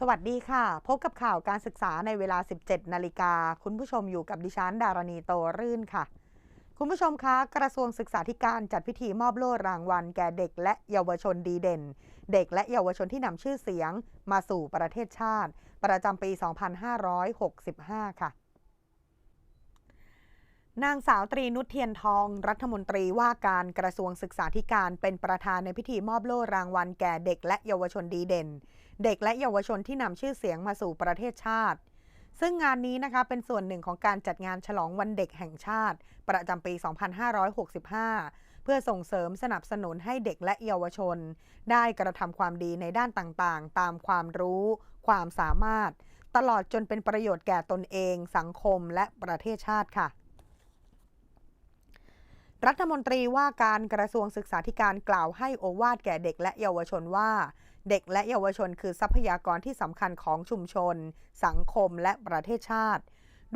สวัสดีค่ะ พบกับข่าวการศึกษาในเวลา 17 นาฬิกา คุณผู้ชมอยู่กับดิฉัน ดารณีโตรื่นค่ะ คุณผู้ชมคะ กระทรวงศึกษาธิการจัดพิธีมอบโล่รางวัล แก่เด็กและเยาวชนดีเด่น เด็กและเยาวชนที่นำชื่อเสียง มาสู่ประเทศชาติ ประจำปี 2565 ค่ะ นางสาวตรีนุชเทียนทอง รัฐมนตรีว่าการกระทรวงศึกษาธิการเป็นประธานในพิธีมอบโล่รางวัลแก่เด็กและเยาวชนดีเด่น เด็กและเยาวชนที่นำชื่อเสียงมาสู่ประเทศชาติ ซึ่งงานนี้นะคะเป็นส่วนหนึ่งของการจัดงานฉลองวันเด็กแห่งชาติ ประจำปี 2565 เพื่อส่งเสริมสนับสนุนให้เด็กและเยาวชน ได้กระทำความดีในด้านต่างๆ ตามความรู้ ความสามารถ ตลอดจนเป็นประโยชน์แก่ตนเอง สังคมและประเทศชาติค่ะ รัฐมนตรีว่าการกระทรวงศึกษาธิการกล่าวให้โอวาทแก่เด็กและเยาวชนว่า เด็กและเยาวชนคือทรัพยากรที่สำคัญของชุมชน สังคมและประเทศชาติ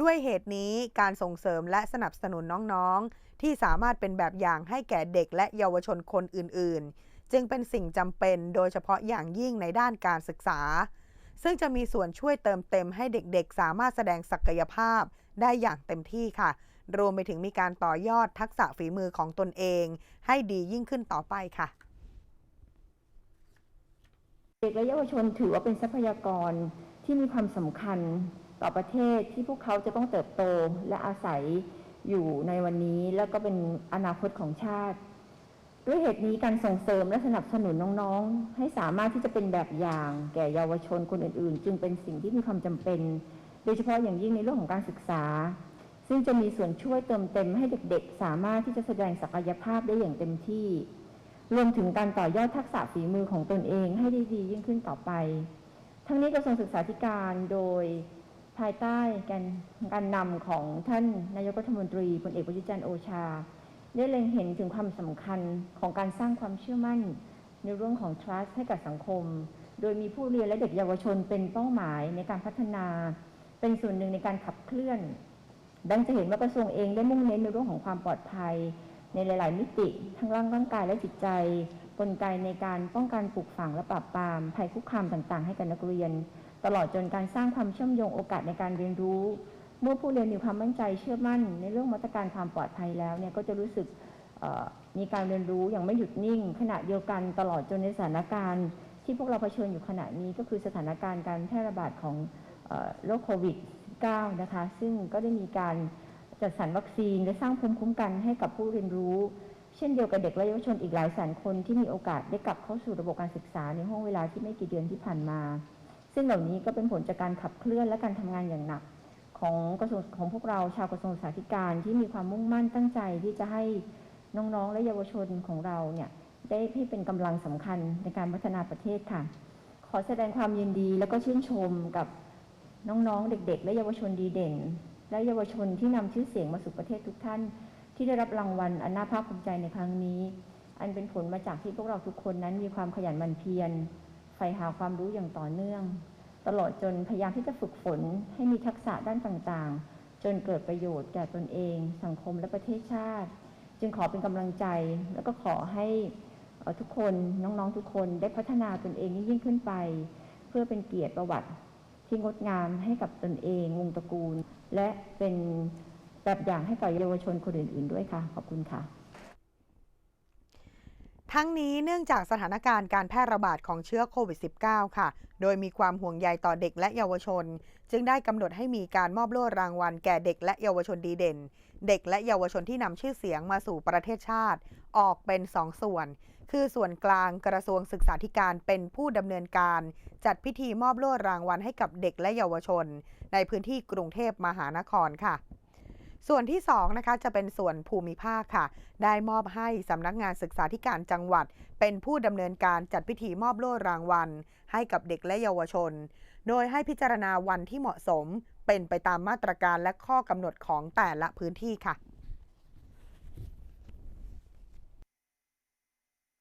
ด้วยเหตุนี้การส่งเสริมและสนับสนุนน้องๆ ที่สามารถเป็นแบบอย่างให้แก่เด็กและเยาวชนคนอื่นๆ จึงเป็นสิ่งจำเป็นโดยเฉพาะอย่างยิ่งในด้านการศึกษา ซึ่งจะมีส่วนช่วยเติมเต็มให้เด็กๆ สามารถแสดงศักยภาพได้อย่างเต็มที่ค่ะ รวมไปถึงมีการต่อยอดทักษะฝีมือของตนเอง ให้ดียิ่งขึ้นต่อไปค่ะ เด็กและเยาวชนถือว่าเป็นทรัพยากรที่มีความสำคัญต่อประเทศที่พวกเขาจะต้องเติบโตและอาศัยอยู่ในวันนี้แล้วก็เป็นอนาคตของชาติ ด้วยเหตุนี้การส่งเสริมและสนับสนุนน้องๆ ให้สามารถที่จะเป็นแบบอย่าง แก่เยาวชนคนอื่นๆ จึงเป็นสิ่งที่มีความจำเป็น โดยเฉพาะอย่างยิ่งในเรื่องของการศึกษา ซึ่งจะมีส่วนช่วยเติมเต็มให้เด็กๆ สามารถที่จะแสดงศักยภาพได้อย่างเต็มที่ รวมถึงการต่อยอดทักษะฝีมือของตนเองให้ได้ดียิ่งขึ้นต่อไป ทั้งนี้กระทรวงศึกษาธิการโดยภายใต้การการนำของท่านนายกรัฐมนตรีพลเอกประยุจันทร์โอชา ได้เล็งเห็นถึงความสำคัญของการสร้างความเชื่อมั่น ในเรื่องของ trust ให้กับสังคม โดยมีผู้เรียนและเด็กเยาวชนเป็นเป้าหมายในการพัฒนา เป็นส่วนหนึ่งในการขับเคลื่อน ดังจะเห็นว่ากระทรวงเองได้มุ่งเน้นในเรื่องของความปลอดภัย ในหลาย ๆ มิติทั้งร่างร่างกายและจิตใจ กลไกในการป้องกันปลูกฝังและปราบปรามภัยคุกคามต่าง ๆ ให้กับนักเรียน ตลอดจนการสร้างความเชื่อมโยงโอกาสในการเรียนรู้ เมื่อผู้เรียนมีความมั่นใจเชื่อมั่น ในเรื่องมาตรการความปลอดภัยแล้วเนี่ยก็จะรู้สึกมีการเรียนรู้อย่างไม่หยุดนิ่ง ขณะเดียวกันตลอดจนในสถานการณ์ ที่พวกเราเผชิญอยู่ขณะนี้ก็คือสถานการณ์การแพร่ระบาดของออโรคโควิด -19 นะคะ ซึ่งก็ได้มีการจัดสรรวัคซีนและสร้างภูมิคุ้มกันให้กับผู้เรียนรู้ เช่นเดียวกับเด็กและเยาวชนอีกหลายแสนคนที่มีโอกาสได้กลับเข้าสู่ระบบการศึกษาในห่วงเวลาที่ไม่กี่เดือนที่ผ่านมา ซึ่งเหล่านี้ก็เป็นผลจากการขับเคลื่อนและการทำงานอย่างหนัก ของกระทรวงของพวกเราชาวกระทรวงศึกษาธิการที่มีความมุ่งมั่นตั้งใจที่จะให้น้องๆ และเยาวชนของเราเนี่ยได้ให้เป็นกำลังสำคัญในการพัฒนาประเทศค่ะ ขอแสดงความยินดีและก็ชื่นชมกับ น้องๆ เด็ก ๆ และเยาวชนดีเด่น และเยาวชนที่นำชื่อเสียงมาสู่ประเทศทุกท่าน ที่ได้รับรางวัลอันน่าภาคภูมิใจในครั้งนี้ อันเป็นผลมาจากที่พวกเราทุกคนนั้นมีความขยันหมั่นเพียรใฝ่หาความรู้อย่างต่อเนื่อง ตลอดจนพยายามที่จะฝึกฝนให้มีทักษะด้านต่างๆ จนเกิดประโยชน์แก่ตนเอง สังคมและประเทศชาติ จึงขอเป็นกำลังใจ แล้วก็ขอให้ทุกคนน้องๆทุกคนได้พัฒนาตนเองยิ่งขึ้นไป เพื่อเป็นเกียรติประวัติ ที่งดงามให้กับตนเองวงตระกูล และเป็นแบบอย่างให้กับเยาวชนคนอื่น ๆ ด้วยค่ะ ขอบคุณค่ะ ทั้งนี้เนื่องจากสถานการณ์การแพร่ระบาดของเชื้อโควิด -19 ค่ะ โดยมีความห่วงใยต่อเด็กและเยาวชน จึงได้กำหนดให้มีการมอบโล่รางวัลแก่เด็กและเยาวชนดีเด่น เด็กและเยาวชนที่นำชื่อเสียงมาสู่ประเทศชาติ ออกเป็น2ส่วน คือส่วนกลางกระทรวงศึกษาธิการเป็นผู้ดำเนินการ จัดพิธีมอบโล่รางวัลให้กับเด็กและเยาวชน ในพื้นที่กรุงเทพมหานครค่ะ ส่วนที่2นะคะจะเป็นส่วนภูมิภาคค่ะ ได้มอบให้สำนักงานศึกษาธิการจังหวัด เป็นผู้ดำเนินการจัดพิธีมอบโล่รางวัล ให้กับเด็กและเยาวชน โดยให้พิจารณาวันที่เหมาะสม เป็นไปตามมาตรการและข้อกำหนดของแต่ละพื้นที่ค่ะ